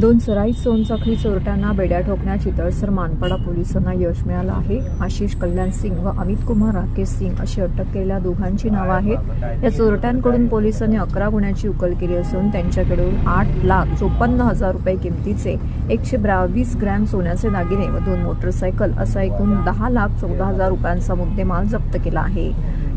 दोन सराईत सोनचाखळी चोरट्यांना बेड्या ठोकण्यात चितळसर मानपाडा पोलिसांना यश मिळालं आहे. आशिष कल्याण सिंग व अमित कुमार राकेश सिंग अशी अटक केलेल्या दोघांची नावं आहेत. या चोरट्यांकडून पोलिसांनी अकरा गुन्ह्याची उकल केली असून त्यांच्याकडून आठ लाख चोपन्न हजार रुपये किमतीचे एकशे बावीस ग्रॅम सोन्याचे दागिने व दोन मोटरसायकल असा एकूण दहा लाख चौदा हजार रुपयांचा मुद्देमाल जप्त केला आहे.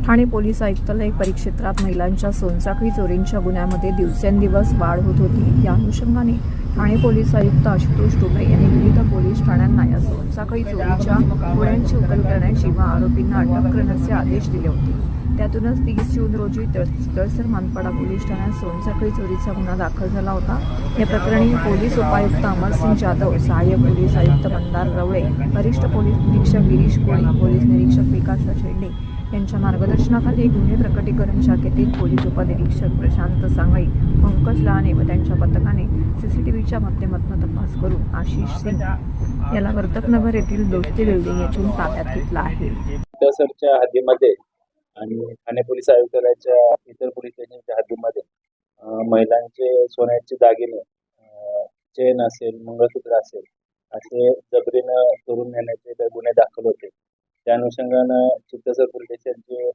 ठाणे पोलीस आयुक्तालय परिक्षेत्रात महिलांच्या सोनचाखळी चोरींच्या गुन्ह्यामध्ये दिवसेंदिवस वाढ होत होती. या अनुषंगाने ठाणे पोलीस आयुक्त आशुतोष टोपे यांनी विविध पोलीस ठाण्यांना या सोनचाखळी चोरीच्या गुन्ह्यांची उकल करण्याची व आरोपींना अटक करण्याचे आदेश दिले होते. त्यातूनच तीस जून रोजी तळसर मानपाडा पोलीस ठाण्यात सोनसाखळी चोरीचा गुन्हा दाखल झाला होता. या प्रकरणी पोलीस उपायुक्त अमरसिंग जाधव सहाय्यक पोलीस आयुक्त मंदार रवळे वरिष्ठ पोलीस निरीक्षक गिरीश कोळी पोलीस निरीक्षक विकास शेंडे यांच्या मार्गदर्शनाखाली गुन्हे प्रकटीकरण शाखेतील पोलीस उपनिरीक्षक प्रशांत सांगळी पंकज लहाने व त्यांच्या पथकाने सीसीटीव्हीच्या माध्यमातून तपास करून आशिष सिंग याला वर्तकनगर येथील दोस्ती बिल्डिंग येथून ताब्यात घेतला आहे. सरच्या हद्दीमध्ये आणि ठाणे पोलीस आयुक्तालयाच्या इतर पोलीस स्टेशनच्या हद्दीमध्ये महिलांचे सोन्याचे दागिने चेन असेल मंगळसूत्र असेल असे जबरीनं करून नेण्याचे गुन्हे दाखल होते. त्या अनुषंगानं चित्तसर पोलीस स्टेशनचे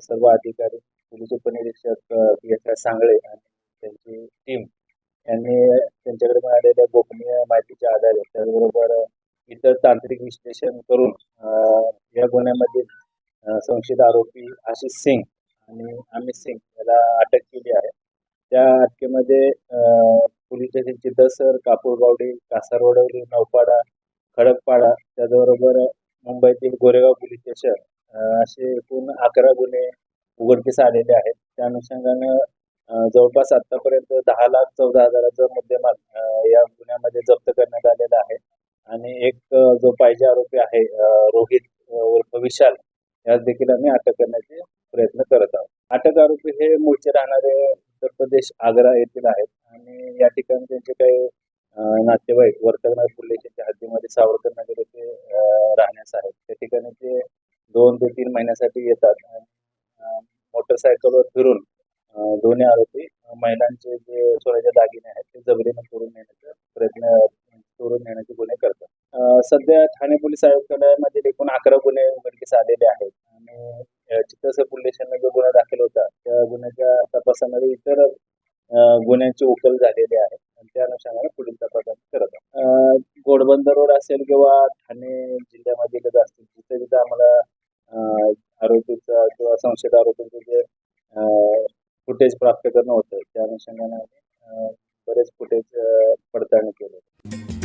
सर्व अधिकारी पोलीस उपनिरीक्षक पी एस आय सांगळे आणि त्यांची टीम यांनी त्यांच्याकडे मिळालेल्या गोपनीय माहितीच्या आधारे त्याचबरोबर इतर तांत्रिक विश्लेषण करून या गुन्ह्यामध्ये संशयित आरोपी आशिष सिंग आणि अमित सिंग याला अटक केली आहे. त्या अटकेमध्ये अं, पोलीस स्टेशन चिद्धसर कापूरबावडी कासारवडवली नौपाडा खडकपाडा त्याचबरोबर मुंबईतील गोरेगाव पोलीस स्टेशन असे एकूण अकरा गुन्हे उघडकीस आलेले आहेत. त्या अनुषंगानं जवळपास आतापर्यंत दहा लाख चौदा हजाराचा मुद्देमाल या गुन्ह्यामध्ये जप्त करण्यात आलेला आहे. आणि एक जो पाहिजे आरोपी आहे रोहित उर्फ विशाल यास देखील आम्ही अटक करण्याचे प्रयत्न करत आहोत. अटक आरोपी हे मूळचे राहणारे उत्तर प्रदेश आग्रा येथील आहेत. आणि या ठिकाणी त्यांचे काही नातेवाईक वर्तकनगर पोलीस स्टेशनच्या हद्दीमध्ये सावरकर नगर येथे राहण्यास आहेत. त्या ठिकाणी ते दोन ते तीन महिन्यासाठी येतात. आणि मोटरसायकलवर फिरून दोन्ही आरोपी महिलांचे जे सोन्याचे दागिने आहेत ते जबरीने चोरून नेण्याचा प्रयत्न चोरून नेण्याचे गुन्हे करतात. सध्या ठाणे पोलीस आयुक्तालयामध्ये एकूण अकरा गुन्हे उघडकीस आलेले आहेत. आणि अं, चित्रसर पोलीस स्टेशनला जो गुन्हा दाखल होता त्या गुन्ह्याच्या तपासामध्ये इतर गुन्ह्यांची उकल झालेली आहे त्या अनुषंगाने पुढील तपास करत आहोत. घोडबंदर रोड असेल किंवा ठाणे जिल्ह्यामधील असतील तिथे जिथं आम्हाला अं, आरोपीचं किंवा संशयित आरोपीचं जे फुटेज प्राप्त करणं होतं त्या अनुषंगाने आम्ही बरेच फुटेज पडताळणी केले.